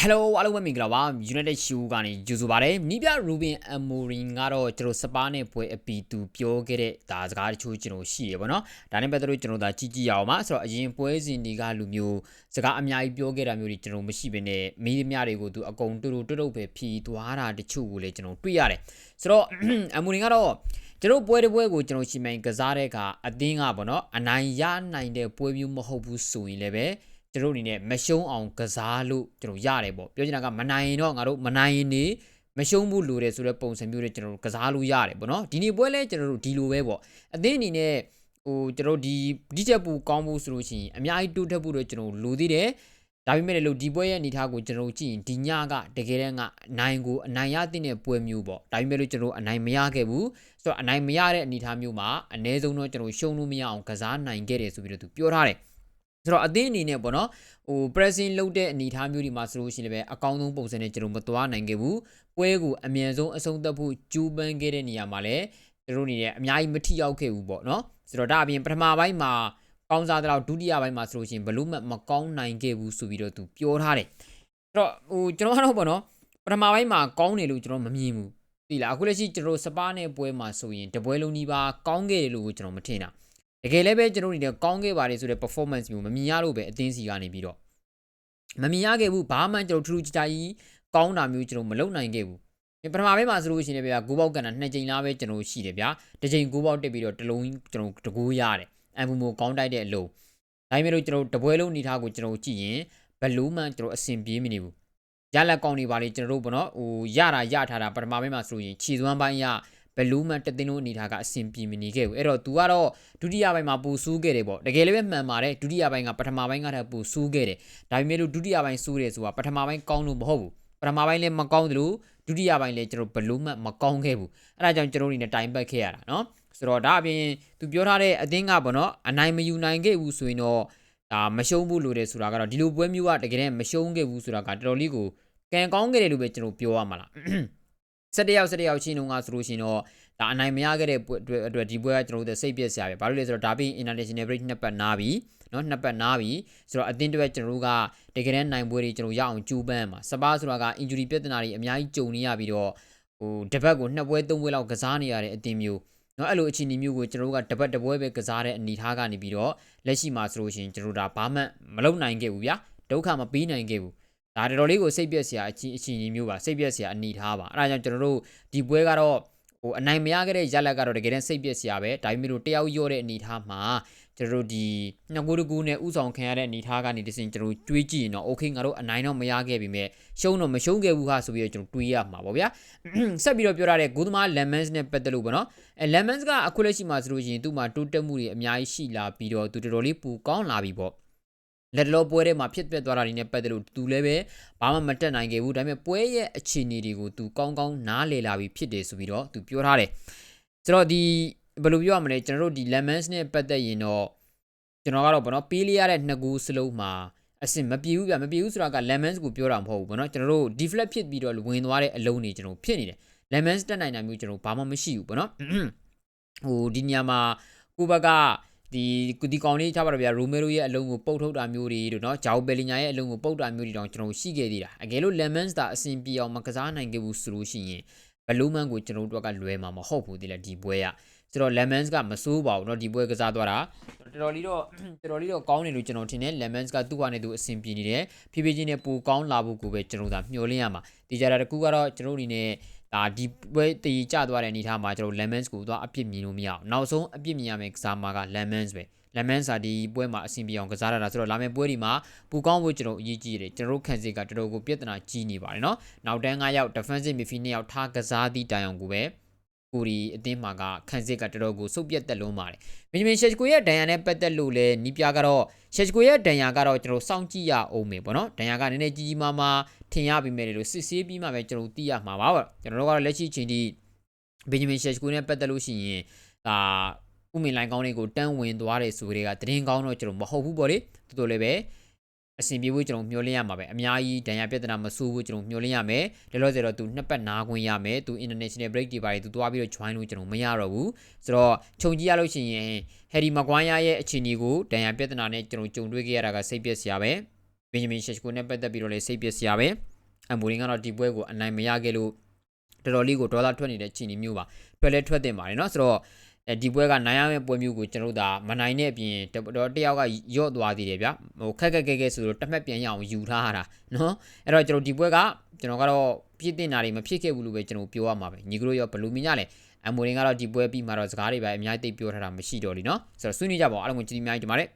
Hello အားလုံးပဲမင်္ဂလာပါ United Show ကနေကြိုဆိုပါရစေ။နီးပြ Ruben Amorim ကတော့ကျွန်တော်စပါးနဲ့ပွဲအပီသူပြောခဲ့တဲ့ဒါစကားတချို့ကျွန်တော်ရှိရပါတော့။ဒါနဲ့ပတ်သက်လို့ကျွန်တော်ဒါကြည့်ကြည့်ရအောင်ပါ။ဆိုတော့အရင်ပွဲစဉ်တွေကလူမျိုးစကားအများကြီးပြောခဲ့တာမျိုးတွေကျွန်တော်မရှိဘဲနဲ့မီးမြတွေကိုသူအကုန်တူတူတွတ်တုတ်ပဲဖြီးသွားတာတချို့ကိုလည်းကျွန်တော်တွေ့ရတယ်။ဆိုတော့ Amorim ကတော့ကျွန်တော်ပွဲတစ်ပွဲကိုကျွန်တော်ရှင်းမိုင်ကစားတဲ့အခါအသင်းကပေါ့နော်အနိုင်ရနိုင်တဲ့ပွဲမျိုးမဟုတ်ဘူးဆိုရင်လည်းပဲ ကျွန်တော်အနေနဲ့မရှုံးအောင်ကစားလို့ကျွန်တော်ရတယ်ပေါ့ပြောချင်တာကမနိုင်ရင်တော့ငါတို့မနိုင်ရင်နေမရှုံးဘူးလို့တယ်ဆိုတဲ့ပုံစံမျိုးတွေကျွန်တော်တို့ကစားလို့ရတယ်ပေါ့နော်ဒီနေ့ပွဲလဲကျွန်တော်တို့ဒီလိုပဲပေါ့အသင်းအနေနဲ့ဟိုကျွန်တော်ဒီဒီချက်ပူကောင်းဖို့ဆိုလို့ရှိရင်အများကြီးတိုးတက်ဖို့တော့ကျွန်တော်လိုသေးတယ်ဒါပေမဲ့လည်းလို့ဒီပွဲရဲ့အနေအထားကိုကျွန်တော်ကြည့်ရင်ဒီညကတကယ်တမ်းကနိုင်ကိုအနိုင်ရတဲ့ပွဲမျိုးပေါ့ဒါပေမဲ့လို့ကျွန်တော်အနိုင်မရခဲ့ဘူးဆိုတော့အနိုင်မရတဲ့အနေအထားမျိုးမှာအ ਨੇ ဆုံးတော့ကျွန်တော်ရှုံးလို့မရအောင်ကစားနိုင်ခဲ့တယ်ဆိုပြီးတော့သူပြောထားတယ် ဆိုတော့အသင်းအနေနဲ့ပေါ့နော်ဟို pressing လုပ်တဲ့အနေအထားမျိုးဒီမှာဆိုလို့ရှိရင်လည်းအကောင်းဆုံးပုံစံနဲ့ကျွန်တော်မသွားနိုင်ခဲ့ဘူးပွဲကိုအမြန်ဆုံးအဆုံးသတ်ဖို့ကြိုးပမ်းခဲ့တဲ့နေရာမှာလည်းကျွန်တော်အနေနဲ့အများကြီးမထိရောက်ခဲ့ဘူးပေါ့နော်ဆိုတော့ဒါအပြင်ပထမပိုင်းမှာကောင်းစားတဲ့လောက်ဒုတိယပိုင်းမှာဆိုလို့ရှိရင်ဘလို့မှမကောင်းနိုင်ခဲ့ဘူးဆိုပြီးတော့သူပြောထားတယ်အဲ့တော့ဟိုကျွန်တော်ကတော့ပေါ့နော်ပထမပိုင်းမှာကောင်းတယ်လို့ကျွန်တော်မမြင်ဘူးသိလားအခုလက်ရှိကျွန်တော်စပါးနဲ့ပွဲမှာဆိုရင်တပွဲလုံးကြီးပါကောင်းခဲ့တယ်လို့ကျွန်တော်မထင်တာ တကယ်လည်းပဲကျွန်တော်တို့အနေနဲ့ကောင်းခဲ့ပါတယ်ဆိုတဲ့ performance မျိုးမမြင်ရလို့ပဲအသင်းစီကနေပြီးတော့မမြင်ရခဲ့ဘူးဘာမှကျွန်တော်ထူးထူးခြားခြားကြီးကောင်းတာမျိုးကျွန်တော်မလုပ်နိုင်ခဲ့ဘူးပထမပိုင်းမှာဆိုလို့ရှိရင်လည်းဗျာဂိုးပေါက်ကန်တာနှစ်ကြိမ်လားပဲကျွန်တော်ရှိတယ်ဗျာတစ်ကြိမ်ဂိုးပေါက်တက်ပြီးတော့တစ်လုံးကျွန်တော်တကူရတယ်အမ်ဘူမိုကောင်းတိုက်တဲ့အလုံးဒါပေမဲ့လို့ကျွန်တော်တပွဲလုံးအနေထားကိုကျွန်တော်ကြည့်ရင်ဘလူးမှန်ကျွန်တော်အဆင်ပြေမနေဘူးရလက်ကောင်းနေပါလေကျွန်တော်တို့ဘောနော်ဟိုရတာရထားတာပထမပိုင်းမှာဆိုရင်ခြေစွမ်းပိုင်းရ ဘလူးမန်တသင်းလုံးအနေထားကအဆင်ပြေမနေခဲ့ဘူးအဲ့တော့ तू ကတော့ဒုတိယပိုင်းမှာပူဆူးခဲ့တယ်ပေါ့တကယ်လည်းပဲမှန်ပါတယ်ဒုတိယပိုင်းကပထမပိုင်းကတည်းကပူဆူးခဲ့တယ်ဒါပေမဲ့လို့ဒုတိယပိုင်းဆူးတယ်ဆိုတာပထမပိုင်းကောင်းလို့မဟုတ်ဘူးပထမပိုင်းလည်းမကောင်းသလိုဒုတိယပိုင်းလည်းကျွန်တော်ဘလူးမန်မကောင်းခဲ့ဘူးအဲ့ဒါကြောင့်ကျွန်တော်အနေနဲ့တိုင်ပတ်ခဲ့ရတာเนาะဆိုတော့ဒါအပြင် तू ပြောထားတဲ့အသင်းကပေါ့နော်အနိုင်မယူနိုင်ခဲ့ဘူးဆိုရင်တော့ဒါမရှုံးဘူးလို့တယ်ဆိုတာကတော့ဒီလိုပွဲမျိုးကတကယ်တည်းမရှုံးခဲ့ဘူးဆိုတာကတော်တော်လေးကိုကံကောင်းခဲ့တယ်လို့ပဲကျွန်တော်ပြောရမှာလား 17ယောက်17ယောက်ချင်းတုန်းကဆိုလို့ရှိရင်တော့ဒါအနိုင်မရခဲ့တဲ့အတွက်အတွက်ဒီပွဲကကျွန်တော်တို့စိတ်ပြက်စရာပဲဘာလို့လဲဆိုတော့ဒါပြီး international break နှစ်ပတ်နားပြီเนาะနှစ်ပတ်နားပြီဆိုတော့အသင်းတွေကျွန်တော်တို့ကတကယ်တမ်းနိုင်ပွဲတွေကျွန်တော်ရအောင်ကြိုးပမ်းမှာစပါးဆိုတာက injury ပြဿနာတွေအများကြီးကြုံနေရပြီးတော့ဟိုတပတ်ကိုနှစ်ပွဲသုံးပွဲလောက်ကစားနေရတဲ့အသင်းမျိုးเนาะအဲ့လိုအခြေအနေမျိုးကိုကျွန်တော်တို့ကတပတ်တပွဲပဲကစားတဲ့အနေထားကနေပြီးတော့လက်ရှိမှာဆိုလို့ရှိရင်ကျွန်တော်တို့ဒါဘာမှမလုပ်နိုင်ခဲ့ဘူးဗျာဒုက္ခမပေးနိုင်ခဲ့ဘူး ဒါတော်တော်လေးကိုစိတ်ပြက်စရာအချင်းအချင်းမျိုးပါစိတ်ပြက်စရာအနေထားပါအဲ့ဒါကြောင့်ကျွန်တော်တို့ဒီပွဲကတော့ဟိုအနိုင်မရခဲ့တဲ့ရလက်ကတော့တကယ်တမ်းစိတ်ပြက်စရာပဲဒါပေမဲ့လို့တယောက်ရော့တဲ့အနေထားမှာကျွန်တော်တို့ဒီနှစ်ကိုတကူနဲ့ဥဆောင်ခံရတဲ့အနေထားကနေတစင်ကျွန်တော်တွေးကြည့်ရင်တော့ okay ငါတို့အနိုင်တော့မရခဲ့ပြီမဲ့ရှုံးတော့မရှုံးခဲ့ဘူးဟာဆိုပြီးတော့ကျွန်တော်တွေးရမှာပေါ့ဗျာဆက်ပြီးတော့ပြောရတဲ့ဂိုးသမား lemons နဲ့ပတ်သက်လို့ပေါ့နော်အဲ lemons ကအခုလက်ရှိမှာဆိုလို့ရှိရင်သူ့မှာတိုးတက်မှုတွေအများကြီးရှိလာပြီးတော့သူတော်တော်လေးပူကောင်းလာပြီပေါ့ လက်တော်ပွဲထဲမှာဖြစ်ပျက်သွားတာတွေနဲ့ပတ်သက်လို့သူလည်းပဲဘာမှမတက်နိုင်ခဲ့ဘူးဒါပေမဲ့ပွဲရဲ့အခြေအနေတွေကိုသူကောင်းကောင်းနားလည်လာပြီဖြစ်တယ်ဆိုပြီးတော့သူပြောထားတယ်ဆိုတော့ဒီဘယ်လိုပြောရမလဲကျွန်တော်တို့ဒီ lemons နဲ့ပတ်သက်ရင်တော့ကျွန်တော်ကတော့ဗောနော်ပေးလေးရတဲ့နှစ်ကူစလုံးမှာအစင်မပြေဘူးဗျမပြေဘူးဆိုတာက lemons ကိုပြောတာမဟုတ်ဘူးဗောနော်ကျွန်တော်တို့ deflect ဖြစ်ပြီးတော့ဝင်သွားတဲ့အလုံးတွေကျွန်တော်ဖြစ်နေတယ် lemons တက်နိုင်တာမျိုးကျွန်တော်ဘာမှမရှိဘူးဗောနော်ဟိုဒီညမှာကိုဘက ဒီဒီကောင်လေးချပါတော့ဗျာရိုမေရိုရဲ့အလုံးကိုပုတ်ထုတ်တာမျိုးတွေတို့เนาะဂျာအိုဘယ်လီညာရဲ့အလုံးကိုပုတ်တာမျိုးတွေတောင်ကျွန်တော်ရှိခဲ့သေးတာအကယ်လို့ lemons တာအဆင်ပြေအောင်မကစားနိုင်ခဲ့ဘူးဆိုလို့ရှိရင်ဘလူးမန်ကိုကျွန်တော်တို့ကလွယ်မှာမဟုတ်ဘူးဒီလေဒီပွဲကဆိုတော့ lemons ကမစိုးပါဘူးเนาะဒီပွဲကစားသွားတာတော်တော်လေးတော့တော်တော်လေးတော့ကောင်းတယ်လို့ကျွန်တော်ထင်တယ် lemons ကသူ့ဟာနဲ့သူအဆင်ပြေနေတယ်ဖြည်းဖြည်းချင်းနဲ့ပိုကောင်းလာဖို့ကိုပဲကျွန်တော်သာမျှော်လင့်ရမှာဒီကြတာတကူကတော့ကျွန်တော်အနေနဲ့ ဒါဒီပွဲတည်ကြသွားတဲ့အနေထားမှာကျွန်တော် lemons ကိုသွားအပြစ်မြင်လို့မရအောင်နောက်ဆုံးအပြစ်မြင်ရမယ့်ကစားမှာက lemons ပဲလက်မန်စာဒီပွဲမှာအဆင်ပြေအောင်ကစားရတာဆိုတော့လာမယ့်ပွဲဒီမှာပူကောင်းဖို့ကျွန်တော်အရေးကြီးတယ်ကျွန်တော်တို့ခံစစ်ကတော်တော်ကိုပြဿနာကြီးနေပါတယ်เนาะနောက်တန်း9ယောက် defensive midfield 2ယောက်ထားကစားသည့်တိုင်အောင်ကိုပဲ ကိုရီအသင်းမှာကခံစစ်ကတော်တော်ကိုစုပ်ပြတ်တက်လုံးပါတယ်ဘင်ဂျမင်ရှက်ကိုရဲ့ဒဏ်ရာနဲ့ပတ်သက်လို့လဲနီးပြကတော့ရှက်ကိုရဲ့ဒဏ်ရာကတော့ကျွန်တော်စောင့်ကြည့်ရအောင်မယ်ပေါ့နော်ဒဏ်ရာကနည်းနည်းကြီးကြီးမားမားထင်ရပြီမဲ့လို့စစ်ဆေးပြီးမှပဲကျွန်တော်သိရမှာပါပေါ့ကျွန်တော်တို့ကတော့လက်ရှိချိန်ထိဘင်ဂျမင်ရှက်ကိုနဲ့ပတ်သက်လို့ရှိရင်ဒါဥမင်လိုင်းကောင်းတွေကိုတန်းဝင်သွားတယ်ဆိုကြတဲ့ကတရင်ကောင်းတော့ကျွန်တော်မဟုတ်ဘူးပေါ့လေတော်တော်လည်းပဲ အဆင်ပြေဖို့ကျွန်တော်မျှော်လင့်ရမှာပဲအများကြီးဒဏ်ရာပြဿနာမဆိုးဘူးကျွန်တော်မျှော်လင့်ရမယ်လောလောဆယ်တော့သူနှစ်ပတ်နားခွင့်ရမယ်သူ international break တွေပါတယ်သူသွားပြီးတော့ join လို့ကျွန်တော်မရတော့ဘူးဆိုတော့ခြုံကြည့်ရလို့ရှိရင် Harry Maguire ရဲ့အခြေအနေကိုဒဏ်ရာပြဿနာနဲ့ကျွန်တော်ကြုံတွေ့ခဲ့ရတာကစိတ်ပျက်စရာပဲ ဘင်ဂျမင်ရှက်ကိုနဲ့ပတ်သက်ပြီးတော့လည်းစိတ်ပျက်စရာပဲအမိုရင်ကတော့ဒီပွဲကိုအနိုင်မရခဲ့လို့တော်တော်လေးကိုဒေါ်လာထွက်နေတဲ့ချိန်မျိုးပါထွက်လဲထွက်တင်ပါတယ်เนาะဆိုတော့ အဲဒီပွဲကနိုင်ရမယ့်ပွဲမျိုးကိုကျွန်တော်တို့ဒါမနိုင်တဲ့အပြင်တော်တယောက်ကရော့သွားသေးတယ်ဗျဟိုခက်ခက်ခဲခဲဆိုတော့တမက်ပြန်ရအောင်ယူထားရတာเนาะအဲ့တော့ကျွန်တော်ဒီပွဲကကျွန်တော်ကတော့ဖြစ်တင်တာတွေမဖြစ်ခဲ့ဘူးလို့ပဲကျွန်တော်ပြောရမှာပဲညီကတို့ရောဘလူးမင်းရလဲအမိုရင်ကတော့ဒီပွဲပြီးမှတော့စကားတွေပဲအများကြီးသိပြောထားတာမရှိတော့လीเนาะဆိုတော့ဆွေးနွေးကြပါဦးအားလုံးကိုကျေးဇူးအများကြီးတင်ပါတယ်